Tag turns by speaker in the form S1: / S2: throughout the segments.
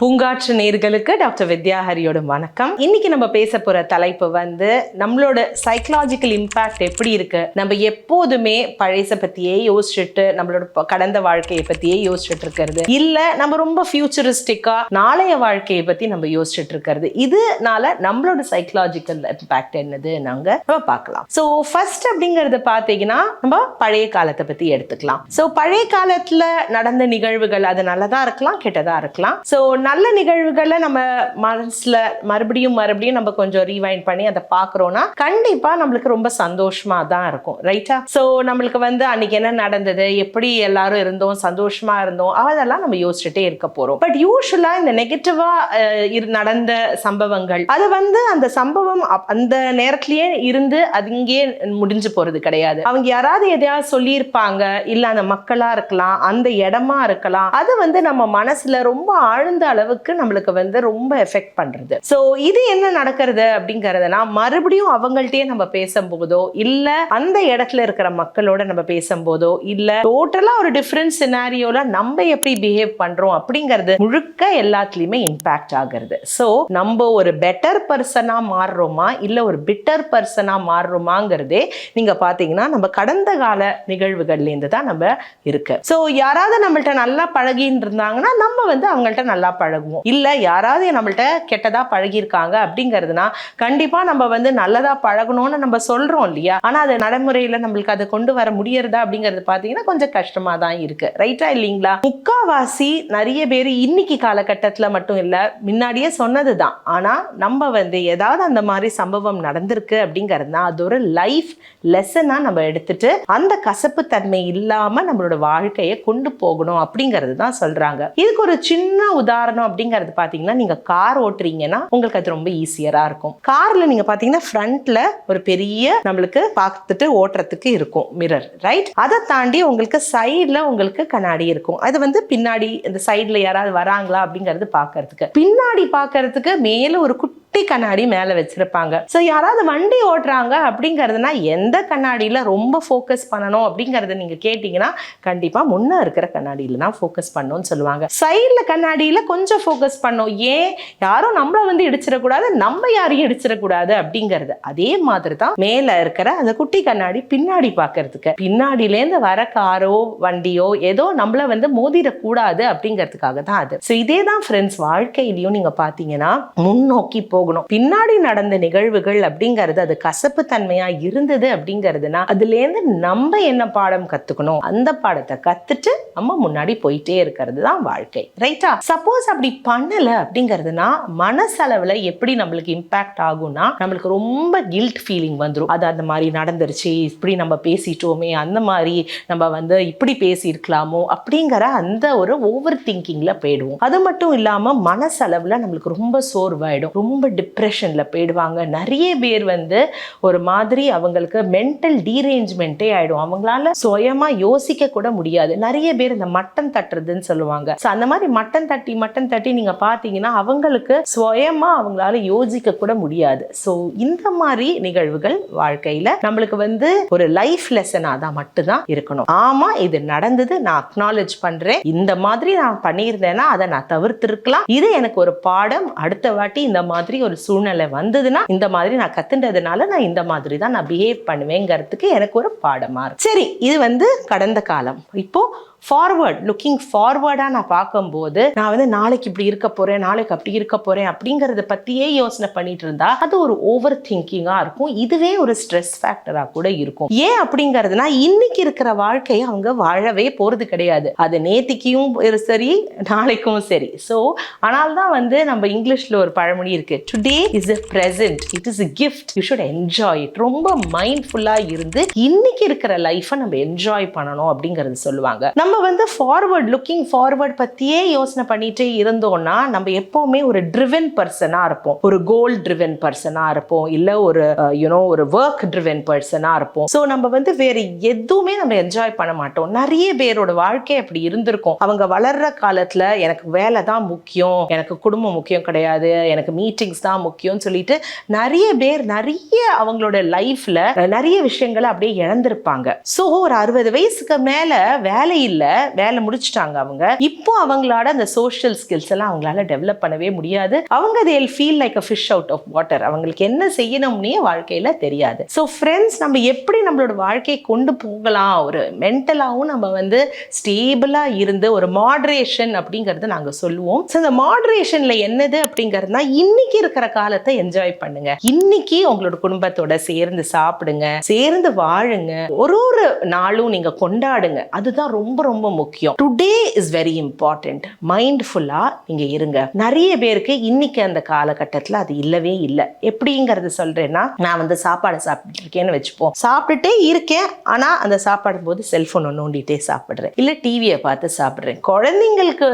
S1: பூங்காற்று நேர்களுக்கு டாக்டர் வித்யாஹரியோட வணக்கம். இன்னைக்கு நம்ம பேச போற தலைப்பு வந்து நம்மளோட சைக்கலாஜிக்கல் இம்பாக்ட் எப்படி இருக்கு? நம்ம எப்போதுமே பழைய பத்தியே யோசிச்சுட்டு நம்மளோட கடந்த வாழ்க்கையை பத்தியே யோசிச்சுட்டு இருக்கிறது. இல்ல நம்ம ரொம்ப ஃபியூச்சரிஸ்டிக்கா நாளைய வாழ்க்கையை பத்தி நம்ம யோசிச்சுட்டு இருக்கிறது. இதனால நம்மளோட சைக்கலாஜிக்கல் இம்பாக்ட் என்னது நாங்க நம்ம பார்க்கலாம். ஸோ ஃபர்ஸ்ட் அப்படிங்கறத பார்த்தீங்கன்னா நம்ம பழைய காலத்தை பத்தி எடுத்துக்கலாம். ஸோ பழைய காலத்துல நடந்த நிகழ்வுகள் அது நல்லதா இருக்கலாம் கெட்டதா இருக்கலாம். ஸோ நல்ல நிகழ்வுகளை நம்ம மனசுல மறுபடியும் மறுபடியும் நம்ம கொஞ்சம் ரீவைண்ட் பண்ணி அதை பார்க்குறோன்னா கண்டிப்பாக நம்மளுக்கு ரொம்ப சந்தோஷமாக தான் இருக்கும் ரைட்டா ஸோ நம்மளுக்கு வந்து அன்னைக்கு என்ன நடந்தது எப்படி எல்லாரும் இருந்தோம் சந்தோஷமாக இருந்தோம் அதெல்லாம் நம்ம யோசிச்சுட்டே இருக்க போகிறோம் பட் யூஸ்வலாக இந்த நெகட்டிவாக நடந்த சம்பவங்கள் அது வந்து அந்த சம்பவம் அப்- அந்த நேரத்திலேயே இருந்து அது இங்கேயே முடிஞ்சு போகிறது கிடையாது. அவங்க யாராவது எதையாவது சொல்லியிருப்பாங்க இல்லை அந்த மக்களாக இருக்கலாம் அந்த இடமா இருக்கலாம் அது வந்து நம்ம மனசில் ரொம்ப ஆழ்ந்த அளவுக்கு நம்மளுக்கு வந்து ரொம்ப எஃபெக்ட் பண்றது. சோ இது என்ன நடக்கிறது அப்படிங்கிறதுனா மறுபடியும் அவங்கள்ட்டயே நம்ம பேசும்போதோ இல்லை அந்த இடத்துல இருக்கிற மக்களோட நம்ம பேசும்போதோ இல்லை டோட்டலா ஒரு டிஃப்ரெண்ட் சினாரியோல நம்ம எப்படி பிஹேவ் பண்றோம் அப்படிங்கிறது முழுக்க எல்லாத்துலயுமே இம்பேக்ட் ஆகுறது. சோ நம்ம ஒரு பெட்டர் பர்சனா மாறுறோமா இல்லை ஒரு பிட்டர் பர்சனாக மாறுறோமாங்கிறதே நீங்க பார்த்தீங்கன்னா நம்ம கடந்த கால நிகழ்வுகள்லேருந்து தான் நம்ம இருக்கு. சோ யாராவது நம்மள்ட்ட நல்லா பழகின்னு இருந்தாங்கன்னா நம்ம வந்து அவங்கள்ட்ட நல்லா பழகுவோம். இல்ல யாராவது நம்மள்ட்ட கெட்டதா பழகியிருக்காங்க அப்படிங்கிறதுனா கண்டிப்பா நம்ம வந்து நல்லதா பழகணும்னு நம்ம சொல்றோம் இல்லையா? ஆனா அது நடைமுறையில நம்மளுக்கு அதை கொண்டு வர முடியறதா அப்படிங்கிறது பாத்தீங்கன்னா கொஞ்சம் கஷ்டமா தான் இருக்கு. ரைட்டா இல்லைங்களா? முக்காவாசி நிறைய பேர் இன்னைக்கு காலகட்டத்துல மட்டும் இல்ல முன்னாடியே சொன்னதுதான். ஆனா நம்ம வந்து ஏதாவது அந்த மாதிரி சம்பவம் நடந்திருக்கு அப்படிங்கிறதுனா அது ஒரு லைஃப் லெசனா நம்ம எடுத்துட்டு அந்த கசப்பு தன்மை இல்லாம நம்மளோட வாழ்க்கையை கொண்டு போகணும் அப்படிங்கிறது தான் சொல்றாங்க. இதுக்கு ஒரு சின்ன உதாரணம் அப்படிங்கிறது பாத்தீங்கன்னா நீங்க கார் ஓட்டுறீங்கன்னா உங்களுக்கு அது ரொம்ப ஈஸியரா இருக்கும். கார்ல நீங்க பாத்தீங்கன்னா ஃப்ரண்ட்ல ஒரு பெரிய நம்மளுக்கு பார்த்துட்டு ஓட்டுறதுக்கு இருக்கும் மிரர் ரைட் அதை தாண்டி உங்களுக்கு சைடுல உங்களுக்கு கண்ணாடி இருக்கும். அது வந்து பின்னாடி இந்த சைடுல யாராவது வராங்களா அப்படிங்கிறது பாக்குறதுக்கு. பின்னாடி பார்க்கறதுக்கு மேல ஒரு குட்டி கண்ணாடி மேல வச்சிருப்பாங்க. ஸோ யாராவது வண்டி ஓட்டுறாங்க அப்படிங்கிறதுனா எந்த கண்ணாடியில ரொம்ப ஃபோக்கஸ் பண்ணணும் அப்படிங்கறத நீங்க கேட்டீங்கன்னா கண்டிப்பா முன்ன இருக்கிற கண்ணாடியில தான் ஃபோக்கஸ் பண்ணணும்னு சொல்லுவாங்க. சைடுல கண்ணாடியில கொஞ்சம் ஃபோக்கஸ் பண்ணும் ஏன்? யாரும் நம்மள வந்து இடிச்சிடக்கூடாது நம்ம யாரையும் இடிச்சிடக்கூடாது அப்படிங்கிறது. அதே மாதிரி தான் மேல இருக்கிற அந்த குட்டி கண்ணாடி பின்னாடி பார்க்கிறதுக்கு. பின்னாடியிலேருந்து வர காரோ வண்டியோ ஏதோ நம்மள வந்து மோதிடக்கூடாது அப்படிங்கிறதுக்காக தான் அது. ஸோ இதே தான் ஃப்ரெண்ட்ஸ் வாழ்க்கையிலையும் நீங்க பார்த்தீங்கன்னா முன்னோக்கி போகணும். பின்னாடி நடந்த நிகழ்வுகள் அப்படிங்கிறது அது கசப்பு தன்மையா இருந்தது அப்படிங்கிறதுனா அதுலேருந்து நம்ம என்ன பாடம் கத்துக்கணும்? அந்த பாடத்தை கத்துட்டு நம்ம முன்னாடி போயிட்டே இருக்கிறது தான் வாழ்க்கை. ரைட்டா சப்போஸ் அப்படி பண்ணல அப்படிங்கிறதுனா மனசளவுல எப்படி நம்மளுக்கு இம்பாக்ட் ஆகும்னா நம்மளுக்கு ரொம்ப கில்ட் ஃபீலிங் வந்துடும் அது அந்த மாதிரி நடந்துருச்சு இப்படி நம்ம பேசிட்டோமே அந்த மாதிரி நம்ம வந்து இப்படி பேசியிருக்கலாமோ அப்படிங்கிற அந்த ஒரு ஓவர் திங்கிங்ல போயிடுவோம். அது மட்டும் இல்லாம மனசளவுல நம்மளுக்கு ரொம்ப சோர்வாயிடும். ரொம்ப டிப்ரெஷன்ல போயிடுவாங்க. நிறைய பேர் வந்து ஒரு மாதிரி அவங்களுக்கு மென்டல் டீரேஞ்ச்மெண்ட்டே ஆயிடும். அவங்களால சுயமா யோசிக்க கூட முடியாது. நிறைய பேர் இந்த மட்டன் தட்டுறதுன்னு சொல்லுவாங்க. ஸோ அந்த மாதிரி மட்டன் தட்டி மட்டன் தட்டி நீங்க பார்த்தீங்கன்னா அவங்களுக்கு சுயமா அவங்களால யோசிக்க கூட முடியாது. ஸோ இந்த மாதிரி நிகழ்வுகள் வாழ்க்கையில நம்மளுக்கு வந்து ஒரு லைஃப் லெசனாக தான் மட்டும்தான் இருக்கணும். ஆமா இது நடந்தது. நான் அக்னாலேஜ் பண்றேன். இந்த மாதிரி நான் பண்ணியிருந்தேன்னா அதை நான் தவிர்த்திருக்கலாம். இது எனக்கு ஒரு பாடம். அடுத்த வாட்டி இந்த மாதிரி ஒரு சூழ்நிலை வந்ததுன்னா இந்த மாதிரி நான் கத்துன்றதுனால நான் இந்த மாதிரி தான் நான் பிஹேவ் பண்ணுவேங்கிறதுக்கு எனக்கு ஒரு பாடமா இருக்கு. சரி இது வந்து கடந்த காலம். இப்போ ஃபார்வர்ட் லுக்கிங் ஃபார்வர்டாக நான் பார்க்கும்போது நான் வந்து நாளைக்கு இப்படி இருக்க போறேன் நாளைக்கு அப்படி இருக்க போறேன் அப்படிங்கிறத பற்றியே யோசனை பண்ணிட்டு இருந்தா அது ஒரு ஓவர் திங்கிங்காக இருக்கும். இதுவே ஒரு ஸ்ட்ரெஸ் ஃபேக்டராக கூட இருக்கும். ஏன் அப்படிங்கிறதுனா இன்னைக்கு இருக்கிற வாழ்க்கையை அவங்க வாழவே போகிறது கிடையாது. அது நேத்திக்கும் சரி நாளைக்கும் சரி. ஸோ ஆனால் தான் வந்து நம்ம இங்கிலீஷில் ஒரு பழமொழி இருக்கு. Today is a present it is a gift you should enjoy it ரொம்ப மைண்ட்ஃபுல்லாக இருந்து இன்னைக்கு இருக்கிற லைஃப்பை நம்ம என்ஜாய் பண்ணணும் அப்படிங்கிறது சொல்லுவாங்க. நம்ம நம்ம வந்து ஃபார்வர்ட் லுக்கிங் ஃபார்வர்ட் பற்றியே யோசனை பண்ணிகிட்டே இருந்தோம்னா நம்ம எப்போவுமே ஒரு ட்ரிவன் பர்சனாக இருப்போம். ஒரு கோல் ட்ரிவன் பர்சனாக இருப்போம். இல்லை ஒரு யூனோ ஒரு ஒர்க் ட்ரிவன் பர்சனாக இருப்போம். ஸோ நம்ம வந்து வேறு எதுவுமே நம்ம என்ஜாய் பண்ண மாட்டோம். நிறைய பேரோட வாழ்க்கை அப்படி இருந்திருக்கும். அவங்க வளர்ற காலத்தில் எனக்கு வேலை தான் முக்கியம். எனக்கு குடும்பம் முக்கியம் கிடையாது. எனக்கு மீட்டிங்ஸ் தான் முக்கியம்னு சொல்லிட்டு நிறைய பேர் நிறைய அவங்களோட லைஃப்பில் நிறைய விஷயங்களை அப்படியே இழந்திருப்பாங்க. ஸோ ஒரு அறுபது வயசுக்கு மேலே வேலை இல்லை. இல்ல வேலை முடிச்சிட்டாங்க அவங்க. இப்போ அவங்களோட அந்த சோஷியல் ஸ்கில்ஸ் எல்லாம் அவங்களால டெவலப் பண்ணவே முடியாது. அவங்க they'll feel like a fish out of water அவங்களுக்கு என்ன செய்யணும்னே வாழ்க்கையில தெரியாது. ஸோ ஃப்ரெண்ட்ஸ் நம்ம எப்படி நம்மளோட வாழ்க்கையை கொண்டு போகலாம்? ஒரு மென்டலாகவும் நம்ம வந்து ஸ்டேபிளா இருந்து ஒரு மாட்ரேஷன் அப்படிங்கிறது நாங்க சொல்லுவோம். ஸோ இந்த மாடரேஷன்ல என்னது அப்படிங்கிறதுனா இன்னைக்கு இருக்கிற காலத்தை என்ஜாய் பண்ணுங்க. இன்னைக்கு உங்களோட குடும்பத்தோட சேர்ந்து சாப்பிடுங்க சேர்ந்து வாழுங்க. ஒரு ஒரு நாளும் நீங்கள் கொண்டாடுங்க. அதுதான் ரொம்ப ரொம்ப முக்கியம். டுடே இஸ் வெரி இம்பார்ட்டன்ட் மைண்ட்ஃபுல்லா நீங்க இருங்க. நிறைய பேருக்கு இன்னைக்கு அந்த காலகட்டத்தில் அது இல்லவே இல்லை. எப்படிங்கிறது சொல்றேன்னா நான் வந்து சாப்பாடு சாப்பிட்டு இருக்கேன்னு வச்சுப்போம். சாப்பிட்டுட்டே இருக்கேன் ஆனா அந்த சாப்பாடு போது செல்ஃபோனை நோண்டிட்டே சாப்பிடுறேன். இல்ல டிவியை பார்த்து சாப்பிடுறேன். குழந்தைங்களுக்கு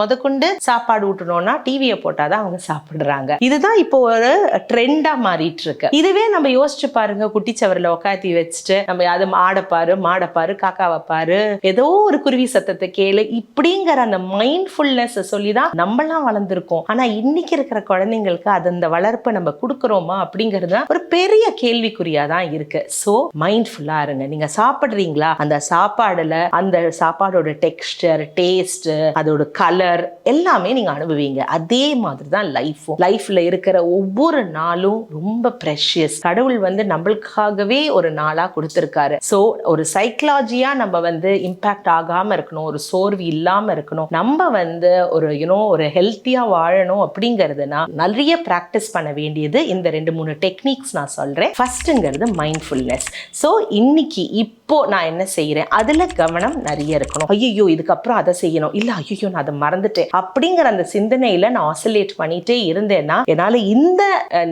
S1: முதற்கொண்டு சாப்பாடு ஊட்டணும்னா டிவியை போட்டாதான் அவங்க சாப்பிடுறாங்க. இதுதான் இப்போ ஒரு ட்ரெண்டா மாறிட்டு இருக்கு இதுவே நம்ம யோசிச்சு பாருங்க குட்டிச்சவரில் உட்காத்தி வச்சுட்டு நம்ம அது ஆடப்பாரு மாடப்பாரு காக்காவை பாரு ஏதோ ஒரு குருவி சத்தத்தை கேளு. இப்படிங்கிற அந்த மைண்ட்ஃபுல்னஸ் சொல்லி தான் நம்மளாம் வளர்ந்துருக்கோம். ஆனா இன்னைக்கு இருக்கிற குழந்தைங்களுக்கு அது அந்த வளர்ப்பை நம்ம கொடுக்குறோமா அப்படிங்கிறது ஒரு பெரிய கேள்விக்குறியா தான் இருக்கு ஸோ மைண்ட்ஃபுல்லா இருங்க. நீங்க சாப்பிடுறீங்களா? அந்த சாப்பாடுல அந்த சாப்பாடோட டெக்ஸ்டர் டேஸ்ட் அதோட கலர் எல்லாமே நீங்க அனுபவிங்க. அதே மாதிரி தான் லைஃபும் லைஃப்ல இருக்கிற ஒவ்வொரு நாளும் ரொம்ப ப்ரெஷியஸ் கடவுள் வந்து நம்மளுக்காகவே ஒரு நாளா கொடுத்துருக்காரு. ஸோ ஒரு சைக்கலாஜியா நம்ம வந்து இம்பாக்ட் ஆகாம இருக்கணும் ஒரு சோர்வு இல்லாம இருக்கணும். நம்ம வந்து ஒரு யூனோ ஒரு ஹெல்த்தியா வாழணும் அப்படிங்கிறதுனா நிறைய ப்ராக்டிஸ் பண்ண வேண்டியது இந்த ரெண்டு மூணு டெக்னிக்ஸ் நான் சொல்றேன். ஃபர்ஸ்ட்ங்கிறது மைண்ட்ஃபுல்னஸ் ஸோ இன்னைக்கு இப்போ நான் என்ன செய்யறேன் அதுல கவனம் நிறைய இருக்கணும். ஐயோ இதுக்கப்புறம் அதை செய்யணும். இல்ல ஐயோ நான் அதை மறந்துட்டேன். அப்படிங்கிற அந்த சிந்தனையில நான் ஆசிலேட் பண்ணிட்டே இருந்தேன்னா என்னால இந்த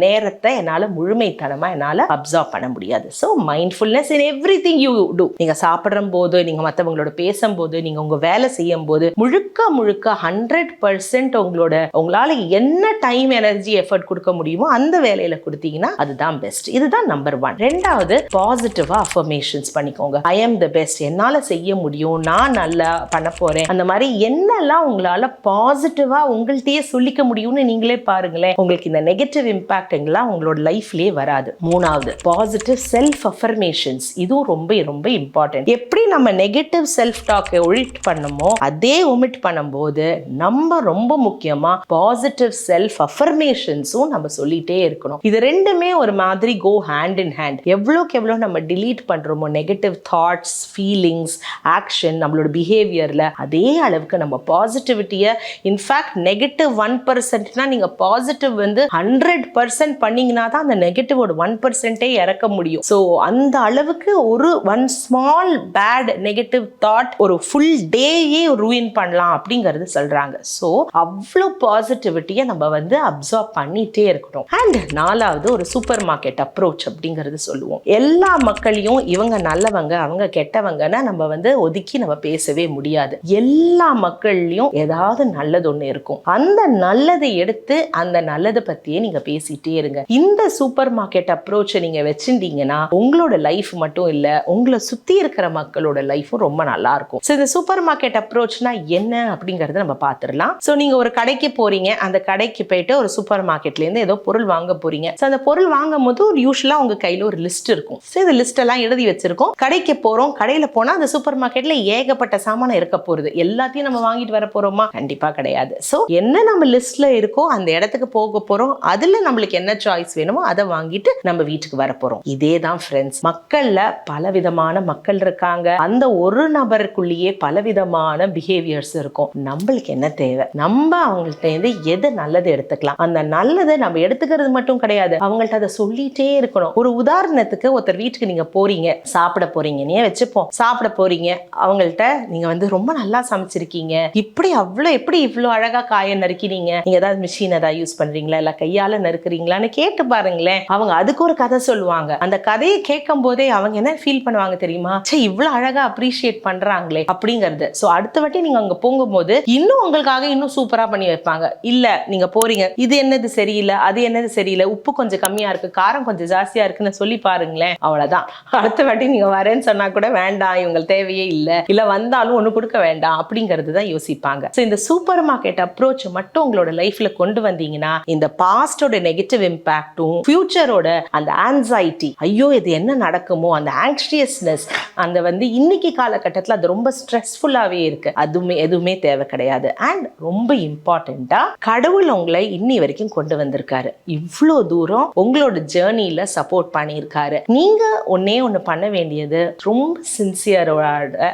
S1: நேரத்தை என்னால முழுமைத்தனமா என்னால அப்சர்வ் பண்ண முடியாது. So mindfulness in everything you do நீங்க சாப்பிடும் போது நீங்க மற்றவங்களோட பேசும்போது நீங்க உங்க வேலை செய்யும் போது முழுக்க முழுக்க ஹண்ட்ரட் பர்சன்ட் உங்களோட உங்களால என்ன டைம் எனர்ஜி எஃபர்ட் கொடுக்க முடியுமோ அந்த வேலையில கொடுத்தீங்கன்னா அதுதான் பெஸ்ட் இதுதான் நம்பர் ஒன் ரெண்டாவது பாசிட்டிவா அஃபர்மேஷன்ஸ் பண்ணிக்கோங்க. ஐ எம் த பெஸ்ட் என்னால செய்ய முடியும். நான் நல்லா பண்ண போறேன். அந்த மாதிரி என்னெல்லாம் உங்களால பாசிட்டிவா உங்கள்கிட்டயே சொல்லிக்க முடியும்னு நீங்களே பாருங்களேன். உங்களுக்கு இந்த நெகட்டிவ் இம்பாக்ட் எல்லாம் உங்களோட லைஃப்லயே வராது. மூணாவது பாசிட்டிவ் செல்ஃப் அஃபர்மேஷன்ஸ் இதுவும் ரொம்ப ரொம்ப இம்பார்ட்டன்ட் எப்படி நம்ம நெகட்டிவ் செல்ஃப் டாக்கை ஒழிட் பண்ணமோ அதே ஒமிட் பண்ணும்போது நம்ம ரொம்ப முக்கியமா பாசிட்டிவ் செல்ஃப் அஃபர்மேஷன்ஸும் நம்ம சொல்லிட்டே இருக்கணும். இது ரெண்டுமே ஒரு மாதிரி கோ ஹேண்ட் இன் ஹேண்ட் எவ்வளோக்கு எவ்வளோ நம்ம டிலீட் பண்ணுறோமோ நெகட்டிவ் தாட்ஸ் ஃபீலிங்ஸ் ஆக்ஷன் நம்மளோட பிஹேவியரில் அதே அளவுக்கு நம்ம பாசிட்டிவிட்டியை இன்ஃபேக்ட் நெகட்டிவ் ஒன் பர்சன்ட்னா நீங்கள் பாசிட்டிவ் வந்து ஹண்ட்ரட் பர்சன்ட் பண்ணிங்கன்னா தான் அந்த நெகட்டிவோட ஒன் பர்சன்ட்டே இறக்க முடியும். ஸோ அந்த அளவுக்கு ஒரு one small bad negative thought ஒரு ஃபுல் டேயே ரூயின் பண்ணலாம் அப்படிங்கிறது சொல்றாங்க. ஸோ அவ்வளோ பாசிட்டிவிட்டியை நம்ம வந்து அப்சர்வ் பண்ணிட்டே இருக்கணும். அண்ட் நாலாவது ஒரு சூப்பர் மார்க்கெட் அப்ரோச் அப்படிங்கிறது சொல்லுவோம். எல்லா மக்களையும் இவங்க நல்லவங்க அவங்க கெட்டவங்கன்னா நம்ம வந்து ஒதுக்கி நம்ம பேசவே முடியாது. எல்லா மக்கள்லயும் ஏதாவது நல்லது ஒன்று இருக்கும். அந்த நல்லதை எடுத்து அந்த நல்லதை பத்தியே நீங்க பேசிட்டே இருங்க. இந்த சூப்பர் மார்க்கெட் அப்ரோச்சை நீங்க வச்சிருந்தீங்கன்னா உங்களோட லைஃப் மட்டும் இல்ல உங்களை சுத்தி இருக்கிற மக்களோட லைஃபும் ரொம்ப நல்லா இருக்கும். ஸோ இந்த சூப்பர் மார்க்கெட் அப்ரோச்னா என்ன அப்படிங்கறத நம்ம பார்த்துடலாம் ஸோ நீங்க ஒரு கடைக்கு போறீங்க. அந்த கடைக்கு போயிட்டு ஒரு சூப்பர் மார்க்கெட்ல இருந்து ஏதோ பொருள் வாங்க போறீங்க. ஸோ அந்த பொருள் வாங்கும் போது ஒரு யூஸ்வலா உங்க கையில ஒரு லிஸ்ட் இருக்கும். ஸோ இந்த லிஸ்ட் எல்லாம் எழுதி வச்சிருக்கோம். கடைக்கு போறோம். கடையில போனா அந்த சூப்பர் மார்க்கெட்ல ஏகப்பட்ட சாமானம் இருக்க போறது எல்லாத்தையும் நம்ம வாங்கிட்டு வர போறோமா? கண்டிப்பா கிடையாது. ஸோ என்ன நம்ம லிஸ்ட்ல இருக்கோ அந்த இடத்துக்கு போக போறோம். அதுல நம்மளுக்கு என்ன சாய்ஸ் வேணுமோ அதை வாங்கிட்டு நம்ம வீட்டுக்கு வர போறோம். இதே தான் ஃப்ரெண்ட்ஸ் மக்கள்ல பல விதமான மக்கள் இருக்காங்க. அந்த ஒரு நபர் நபருக்குள்ளேயே பலவிதமான பிஹேவியர்ஸ் இருக்கும். நம்மளுக்கு என்ன தேவை? நம்ம அவங்கள்ட்ட இருந்து எது நல்லது எடுத்துக்கலாம்? அந்த நல்லதை நம்ம எடுத்துக்கிறது மட்டும் கிடையாது. அவங்கள்ட்ட அதை சொல்லிட்டே இருக்கணும். ஒரு உதாரணத்துக்கு ஒருத்தர் வீட்டுக்கு நீங்க போறீங்க. சாப்பிட போறீங்கன்னே வச்சுப்போம். சாப்பிட போறீங்க. அவங்கள்ட்ட நீங்க வந்து ரொம்ப நல்லா சமைச்சிருக்கீங்க. இப்படி அவ்வளோ எப்படி இவ்வளோ அழகா காயை நறுக்கினீங்க? நீங்க ஏதாவது மிஷின் ஏதாவது யூஸ் பண்றீங்களா? இல்ல கையால நறுக்குறீங்களான்னு கேட்டு பாருங்களேன். அவங்க அதுக்கு ஒரு கதை சொல்லுவாங்க. அந்த கதையை கேட்கும் போதே அவங்க என்ன ஃபீல் பண்ணுவாங்க தெரியுமா? சே இவ்வளோ அழகா அப்ரிஷியேட் பண்றாங்க. பண்றாங்களே அப்படிங்கிறது. சோ அடுத்த வாட்டி நீங்க அங்க போகும்போது இன்னும் உங்களுக்காக இன்னும் சூப்பரா பண்ணி வைப்பாங்க. இல்ல நீங்க போறீங்க இது என்னது சரியில்லை அது என்னது சரியில்லை உப்பு கொஞ்சம் கம்மியா இருக்கு காரம் கொஞ்சம் ஜாஸ்தியா இருக்குன்னு சொல்லி பாருங்களேன். அவ்வளவுதான். அடுத்த வாட்டி நீங்க வரேன்னு சொன்னா கூட வேண்டாம் இவங்க தேவையே இல்ல. இல்ல வந்தாலும் ஒண்ணு கொடுக்க வேண்டாம் அப்படிங்கிறது தான் யோசிப்பாங்க. ஸோ இந்த சூப்பர் மார்க்கெட் அப்ரோச் மட்டும் உங்களோட லைஃப்ல கொண்டு வந்தீங்கன்னா இந்த பாஸ்டோட நெகட்டிவ் இம்பாக்டும் ஃபியூச்சரோட அந்த ஆன்சைட்டி ஐயோ இது என்ன நடக்குமோ அந்த ஆங்ஷியஸ்னஸ் அந்த வந்து இன்னைக்கு காலகட்டத்தில் அது ரொம்ப ஸ்ட்ரெஸ்ஃபுல்லாகவே இருக்குது அதுவுமே எதுவுமே தேவை கிடையாது. அண்ட் ரொம்ப இம்பார்ட்டண்ட்டாக கடவுள் உங்களை இன்னி வரைக்கும் கொண்டு வந்திருக்காரு. இவ்வளோ தூரம் உங்களோட ஜேர்னியில் சப்போர்ட் பண்ணியிருக்காரு. நீங்கள் ஒன்னே ஒன்று பண்ண வேண்டியது ரொம்ப சின்சியரோட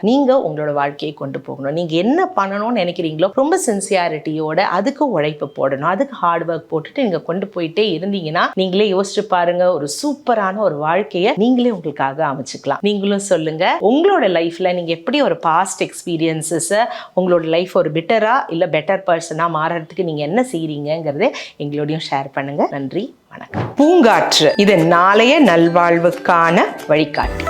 S1: நீங்கள் உங்களோட வாழ்க்கையை கொண்டு போகணும். நீங்கள் என்ன பண்ணணும்னு நினைக்கிறீங்களோ ரொம்ப சின்சியாரிட்டியோட அதுக்கு உழைப்பு போடணும். அதுக்கு ஹார்ட் ஒர்க் போட்டுட்டு நீங்கள் கொண்டு போயிட்டே இருந்தீங்கன்னா நீங்களே யோசிச்சு பாருங்க ஒரு சூப்பரான ஒரு வாழ்க்கையை நீங்களே உங்களுக்காக அமைச்சுக்கலாம். நீங்களும் சொல்லுங்க உங்களோட லைஃப்ல நீங்க எப்படி ஒரு பாஸ்ட் எக்ஸ்பீரியன்ஸஸை உங்களோட லைஃப் ஒரு பெட்டராக இல்லை பெட்டர் பர்சனாக மாறுறதுக்கு நீங்கள் என்ன செய்றீங்கங்கிறதை எங்களோடையும் ஷேர் பண்ணுங்கள் நன்றி வணக்கம். பூங்காற்று இது நாளைய நல்வாழ்வுக்கான வழிகாட்டி.